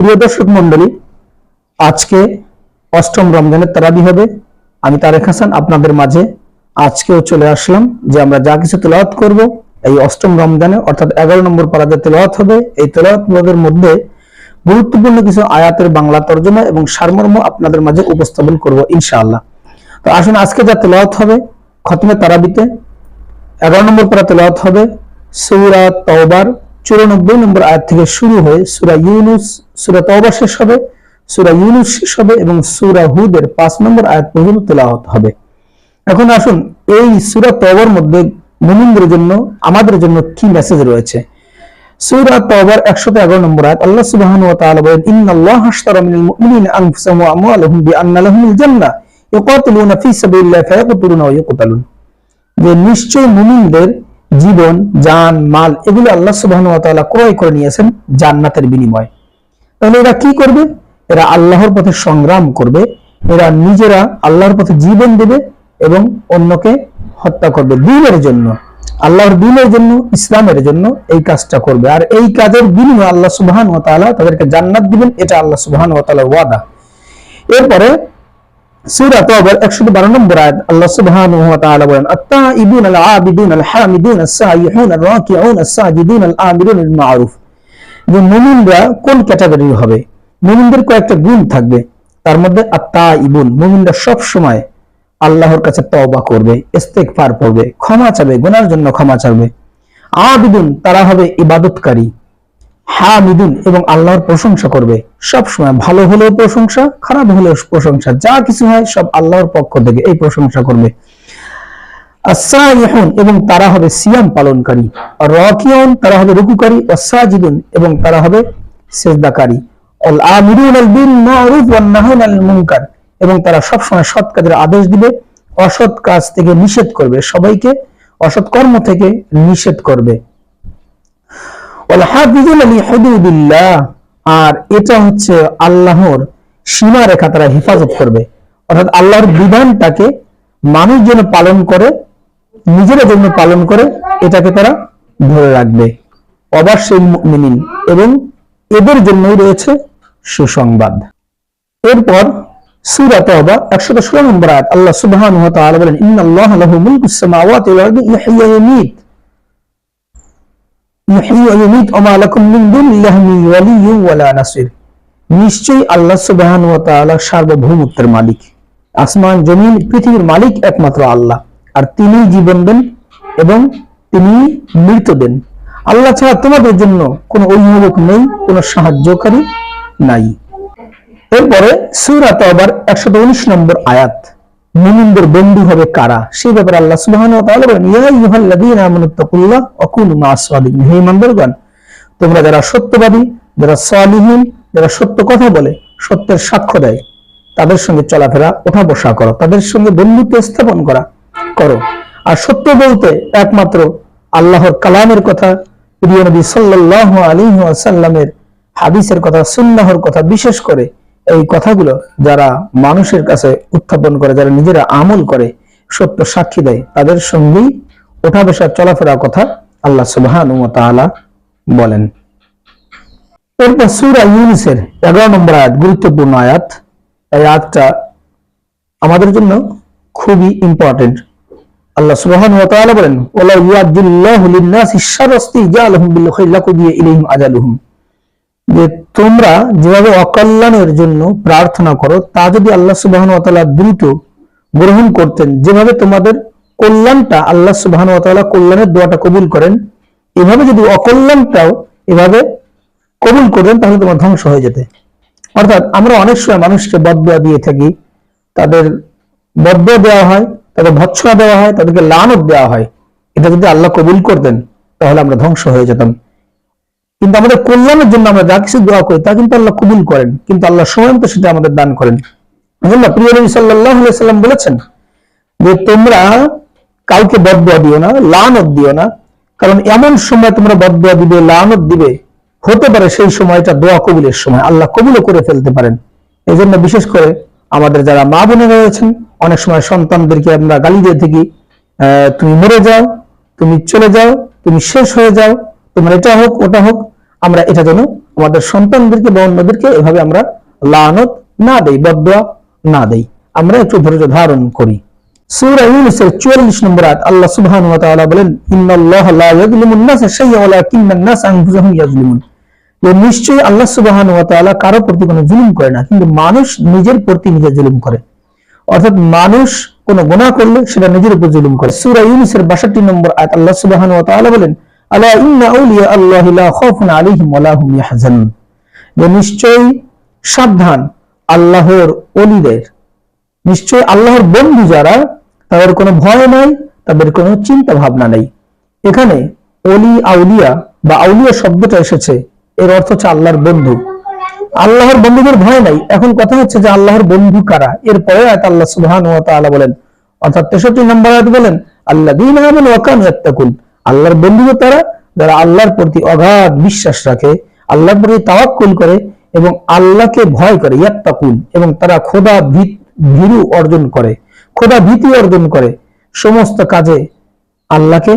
প্রিয় দর্শক মন্ডলী, আজকে অষ্টম রমজানের তারাবি হবে। আমি তারেক হাসান, আপনাদের মাঝে আজকেও চলে আসলাম যে আমরা যা কিছু তেলাওয়াত করব, এই অষ্টম রমজানে অর্থাৎ এগারো নম্বর পারাতে তেলাওয়াত হবে, এই তেলাওয়াত মধ্যে গুরুত্বপূর্ণ কিছু আয়াতের বাংলা তর্জমা এবং সারমর্ম আপনাদের মাঝে উপস্থাপন করব ইনশাআল্লাহ। তো আসুন, আজকে যা তেলাওয়াত হবে, খতমে তারাবিতে এগারো নম্বর পারা তেলাওয়াত হবে সূরা তওবার। চুরানব্বই নম্বর আয়াত থেকে শুরু হয়ে সূরা ইউনুস, সূরা তওবা শেষ হবে, সূরা ইউনুস শেষ হবে এবং সূরা হুদের পাঁচ নম্বর আয়াত পর্যন্ত তেলাওয়াত হবে। এখন আসুন এই সূরা তওবার মধ্যে মুমিনদের জন্য, আমাদের জন্য কি মেসেজ রয়েছে? সূরা তওবার 111 নম্বর আয়াত, আল্লাহ ওয়া তাআলা বলেন আশতারা মিনাল আনফুসাহুম ওয়া আমওয়ালাহুম বিআন্না লাহুমুল জান্নাহ ফায়াকতুলুনা ওয়া ইউকতালুন। যে নিশ্চয় মুমিনদের জীবন, জান, মাল এগুলো আল্লাহ তাআলা ক্রয় করে নিয়েছেন জান্নাতের বিনিময়ে। তাহলে এরা কি করবে? এরা আল্লাহর পথে সংগ্রাম করবে, এরা নিজেরা আল্লাহর পথে জীবন দেবে এবং অন্যকে হত্যা করবে দিনের জন্য। আল্লাহর দিনের জন্য, ইসলামের জন্য এই কাজটা করবে। আর এই কাজের বিনিময়ে আল্লাহ সুবহান ওয়া তাআলা তাদেরকে জান্নাত দিবেন, এটা আল্লাহ সুবহান ওয়া তাআলার ওয়াদা। এরপরে সূরা তাওবার 112 নম্বর আয়াত, আল্লাহ বলেন আল-আবিদুন আল-হামিদুন আর-রাকিউন আল-আমিরুন বিল মা'রুফ যে মুমিনরা কোন ক্যাটাগরির হবে? মুমিনদের কয়েকটা গুণ থাকবে, তার মধ্যে আত-তাইবুন মুমিনরা সব সময় আল্লাহর কাছে তওবা করবে, ইস্তেগফার করবে ক্ষমা চাবে, গুনার জন্য ক্ষমা চাবে। আবিদুন, তারা হবে ইবাদতকারী। হামিদুন এবং আল্লাহর প্রশংসা করবে। সব সময় ভালো হলেও প্রশংসা, খারাপ হলেও প্রশংসা। যা কিছু হয় সব আল্লাহর পক্ষ থেকে এই প্রশংসা করবে। এবং তারা হবে সিয়াম পালনকারী। রাকিউন তারা হবে রুকুকারী। ওয়াসাজিদুন এবং তারা হবে সেজদাকারী। আল আমিরুন আল বিল মারুফ ওয়ান নাহুন আনিল মুনকার এবং তারা সব সময় সৎ কাজের আদেশ দিবে, অসৎ কাজ থেকে নিষেধ করবে। সবাইকে অসৎ কর্ম থেকে নিষেধ করবে। আর এটা হচ্ছে আল্লাহর সীমা রেখা তারা হেফাজত করবে। অর্থাৎ আল্লাহর বিধানটাকে মানুষ যেন পালন করে, নিজেরা জন্য পালন করে, এটাকে তারা ধরে রাখবে। অবশ্যই মুমিনিন এবং এদের জন্যই রয়েছে সুসংবাদ। এরপর সূরা তাওবা 116 নম্বর আয়াত, আল্লাহ ওয়া ওয়া ওয়া মিন দুনিল্লাহি মিন ওয়ালিয়্যিন ওয়ালা নাসির। নিশ্চয়ই আল্লাহ সুবহানাহু ওয়া তাআলা সার্বভৌমত্বের মালিক। আসমান, জমিন, পৃথিবীর মালিক একমাত্র আল্লাহ। আর তিনি জীবন দেন এবং তিনি মৃত্যু দেন। আল্লাহ ছাড়া তোমাদের জন্য কোনো অভিভাবক নেই, কোনো সাহায্যকারী নাই। এরপরে সূরা তাওবার 119 নম্বর আয়াত। মুমিনদের বন্ধু হবে কারা? সেই ব্যাপারে আল্লাহ সুবহানাহু ওয়া তাআলা বলেন, ইয়া আইয়ুহাল্লাযীনা আমানু তাকুল্লাহ ওয়া কুনু মা'আস সাদিকিন হে ইমানদারগণ তোমরা যারা সত্যবাদী, যারা সালিহিন, যারা সত্য কথা বলে, সত্যের সাক্ষ্য দেয়, তাদের সঙ্গে চলাফেরা ওঠা বসা করো। তাদের সঙ্গে বন্ধুত্ব স্থাপন করা, করো। আর সত্য বলতে একমাত্র আল্লাহর কালামের কথা, প্রিয় নবী সাল্লাল্লাহু আলাইহি ওয়াসাল্লামের হাদিসের কথা, সুন্নাহর কথা বিশেষ করে এই কথাগুলো যারা মানুষের কাছে উত্থাপন করে, যারা নিজেরা আমল করে, সত্য সাক্ষী দেয়, তাদের সঙ্গেই ওঠা বসা চলাফেরা কথা আল্লাহ সুবহানাহু বলেন। এরপর সূরা ইউনুসের 11 নম্বর আয়াত, গুরুত্বপূর্ণ আয়াত। এই আয়াতটা আমাদের জন্য খুবই ইম্পর্টেন্ট আল্লাহ সুবহানাহু ওয়া বলেন ওয়ালা ইয়াদিল্লাহু লিন-নাসি শাররাস্তি জালাহুম বিল খাইর লাকুদিয়া ইলাইহিম আজালুহুম। যে তোমরা যেভাবে অকল্যাণের জন্য প্রার্থনা করো, তা যদি আল্লাহ সুবহানাহু ওয়া তাআলা দ্রুত গ্রহণ করতেন, যেভাবে তোমাদের কল্যাণটা আল্লাহ সুবহানাহু ওয়া তাআলা কল্যাণের দোয়াটা কবুল করেন, এভাবে যদি অকল্যাণটাও এভাবে কবুল করতেন, তাহলে তোমার ধ্বংস হয়ে যেতে। অর্থাৎ আমরা অনেক সময় মানুষকে বদয়া দিয়ে থাকি, তাদের বদয়া দেওয়া হয়, তাদের ভৎসনা দেওয়া হয়, তাদেরকে লানত দেওয়া হয়। এটা যদি আল্লাহ কবুল করতেন, তাহলে আমরা ধ্বংস হয়ে যেতাম। কিন্তু আমাদের কল্যাণের জন্য আমরা যা কিছু দোয়া করি, তা কিন্তু আল্লাহ কবুল করেন, কিন্তু আল্লাহ স্বয়ং তো সেটা আমাদের দান করেন। আল্লাহ প্রিয় নবী আলাইহি সাল্লাম বলেছেন যে তোমরা কাউকে বদয়া দিও না, লানত দিও না। কারণ এমন সময় তোমরা বদয়া দিবে, লানত দিবে, হতে পারে সেই সময়টা দোয়া কবুলের সময়। আল্লাহ কবুলও করে ফেলতে পারেন। এই জন্য বিশেষ করে আমাদের যারা মা বোনেরা রয়েছেন, অনেক সময় সন্তানদেরকে আমরা গালি দিয়ে থাকি তুমি মরে যাও, তুমি চলে যাও, তুমি শেষ হয়ে যাও তোমার এটা হোক, ওটা হোক, আমরা এটা যেন আমাদের সন্তানদেরকে বা অন্যদেরকে এভাবে আমরা লানত না দেই বদয়া না দেই। আমরা একটু ধৈর্য ধারণ করি। সূরা ইউনূসের 44 নম্বর আয়াত, আল্লাহ সুবহানাহু ওয়া তাআলা বলেন, ইন্নাল্লাহা লা ইয়াযলিমুন নাসা শাইয়্যান ওয়ালাকিন্নান নাসা আনফুসাহুম ইয়াযলিমুন। যে নিশ্চয়ই প্রতি কোনো জুলুম করে না, কিন্তু মানুষ নিজের প্রতি নিজে জুলুম করে। অর্থাৎ মানুষ কোনো গুনাহ করলে সেটা নিজের উপর জুলুম করে। সূরা ইউনূসের 62 নম্বর আয়াত, আল্লাহ সুবহানাহু বলেন সাবধান আল্লাহর নিশ্চয় আল্লাহর বন্ধু যারা, তাদের কোনো ভয় নাই, তাদের কোনো চিন্তা ভাবনা নেই। এখানে অলি আউলিয়া বা আউলিয়া শব্দটা এসেছে, এর অর্থ হচ্ছে আল্লাহর বন্ধু। আল্লাহর বন্ধুদের ভয় নাই। এখন কথা হচ্ছে যে আল্লাহর বন্ধু কারা? এরপরে আয়াত আল্লাহ সুবহান ওয়া তাআলা বলেন, অর্থাৎ 63 নম্বর আয়াত বলেন, আল্লাযীনা আমানু ওয়া কানু আল্লাহর বন্ধু তারা যারা আল্লাহর প্রতি অগাধ বিশ্বাস রাখে, আল্লাহর প্রতি তাওয়াক্কুল করে এবং আল্লাহকে ভয় করে, ইয়াত্তাকুন, এবং তারা খোদা ভীরু অর্জন করে, খোদা ভীতি অর্জন করে, সমস্ত কাজে আল্লাহকে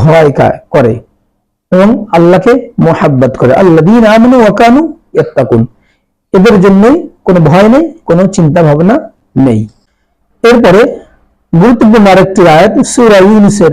ভয় করে এবং আল্লাহকে মোহাব্বত করে। আল্লাহ দিন আমনু ওয়াকানু ইয়াত্তাকুন। এদের জন্যই কোনো ভয় নেই, কোনো চিন্তা ভাবনা নেই। এরপরে গুরুত্বপূর্ণ আরেকটি আয়াত, সূরা ইউনূসের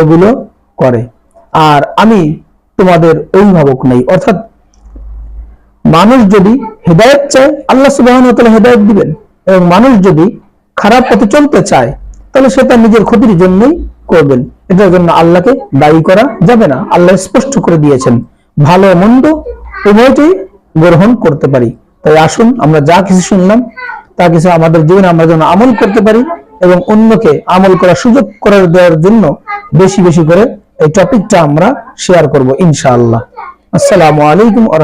এগুলো করে। আর আমি তোমাদের অভিভাবক নেই, অর্থাৎ মানুষ যদি হেদায়ত চায়, আল্লাহ সুবাহ হেদায়ত দিবেন। এবং মানুষ যদি খারাপ পথে চলতে চায়, তাহলে সে তার নিজের ক্ষতির জন্যই করবেন। এটার জন্য আল্লাহকে দায়ী করা যাবে না। আল্লাহ স্পষ্ট করে দিয়েছেন, ভালো মন্দ উভয়টাই গ্রহণ করতে পারি। তাই আসুন, আমরা যা কিছু শুনলাম, তা কিছু আমাদের জীবনে আমরা যেন আমল করতে পারি এবং অন্যকে আমল করার সুযোগ করে দেওয়ার জন্য বেশি বেশি করে এই টপিকটা আমরা শেয়ার করব, ইনশাআল্লাহ। আসসালামু আলাইকুম আ